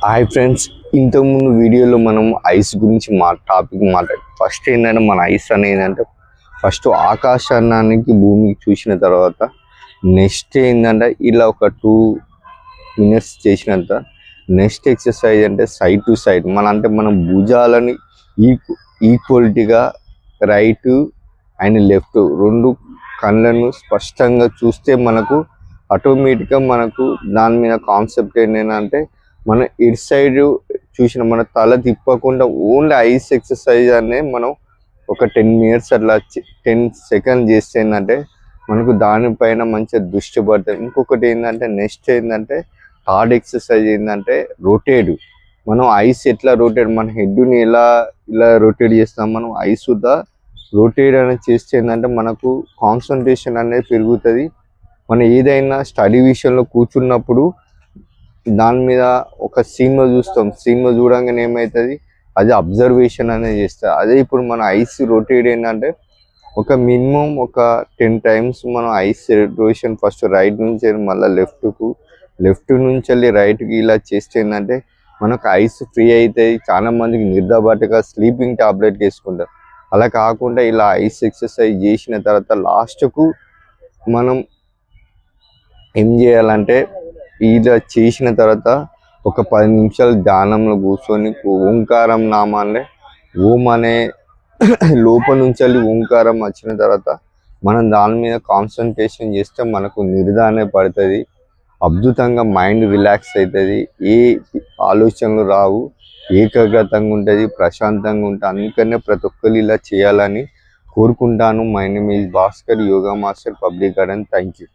Hi friends ఇంతకుముందు వీడియోలో మనం ఐస్ గురించి మా టాపిక్ మాట్లాడు ఫస్ట్ ఏంటంటే మన ఐస్ అనేది ఏంటంటే ఫస్ట్ ఆకాశానికి భూమికి చూసిన తర్వాత నెక్స్ట్ ఏంటంటే ఇలా ఒక టూ మినిట్స్ చేసినంత నెక్స్ట్ ఎక్సర్సైజ్ అంటే సైడ్ టు సైడ్ మన అంటే మనం భుజాలని ఈక్వ ఈక్వలిటీగా రైట్ అండ్ లెఫ్ట్ రెండు కళ్ళను స్పష్టంగా చూస్తే మనకు ఆటోమేటిక్గా మనకు దాని మీద కాన్సెప్ట్ ఏంటంటే మన ఇటు సైడ్ చూసిన మన తల తిప్పకుండా ఓన్లీ ఐస్ ఎక్సర్సైజ్ అనే మనం ఒక టెన్ మినిట్స్ అట్లా టెన్ సెకండ్ చేస్తే ఏంటంటే మనకు దానిపైన మంచిగా దృష్టి పడుతుంది ఇంకొకటి ఏంటంటే నెక్స్ట్ ఏంటంటే థర్డ్ ఎక్సర్సైజ్ ఏంటంటే రొటేట్ మనం ఐస్ ఎట్లా రొటేట్ మన హెడ్ని ఎలా ఇలా రొటేట్ చేస్తాం? మనం ఐస్ కూడా రొటేట్ అనేది చేస్తే ఏంటంటే మనకు కాన్సన్ట్రేషన్ అనేది పెరుగుతుంది. మనం ఏదైనా స్టడీ విషయంలో కూర్చున్నప్పుడు దాని మీద ఒక సినిమా చూస్తాం. సినిమా చూడంగానే ఏమవుతుంది అది అబ్జర్వేషన్ అనేది చేస్తారు అదే ఇప్పుడు మన ఐస్ రొటేట్ ఏంటంటే ఒక మినిమం ఒక టెన్ టైమ్స్ మనం ఐస్ రొటేషన్ ఫస్ట్ రైట్ నుంచి మళ్ళీ లెఫ్ట్కు లెఫ్ట్ నుంచి వెళ్ళి రైట్కి ఇలా చేస్తే ఏంటంటే మనకు ఐస్ ఫ్రీ అవుతాయి చాలా మందికి నిర్ధాబాటుగా స్లీపింగ్ టాబ్లెట్ వేసుకుంటారు. అలా కాకుండా ఇలా ఐస్ ఎక్సర్సైజ్ చేసిన తర్వాత లాస్ట్కు మనం ఏం చేయాలంటే ఇలా చేసిన తర్వాత ఒక పది నిమిషాలు ధ్యానంలో కూర్చొని ఓంకారం నామాన్ని ఓం అనే లోపల నుంచి వెళ్ళి ఓంకారం వచ్చిన తర్వాత మనం దాని మీద కాన్సన్ట్రేషన్ చేస్తే మనకు నిర్ధారణ పడుతుంది. అద్భుతంగా మైండ్ రిలాక్స్ అవుతుంది. ఏ ఆలోచనలు రావు. ఏకాగ్రతంగా ఉంటుంది. ప్రశాంతంగా ఉంటుంది. అందుకనే ప్రతి ఒక్కరు ఇలా చేయాలని కోరుకుంటాను. My name is Bhaskar yoga master public garden thank you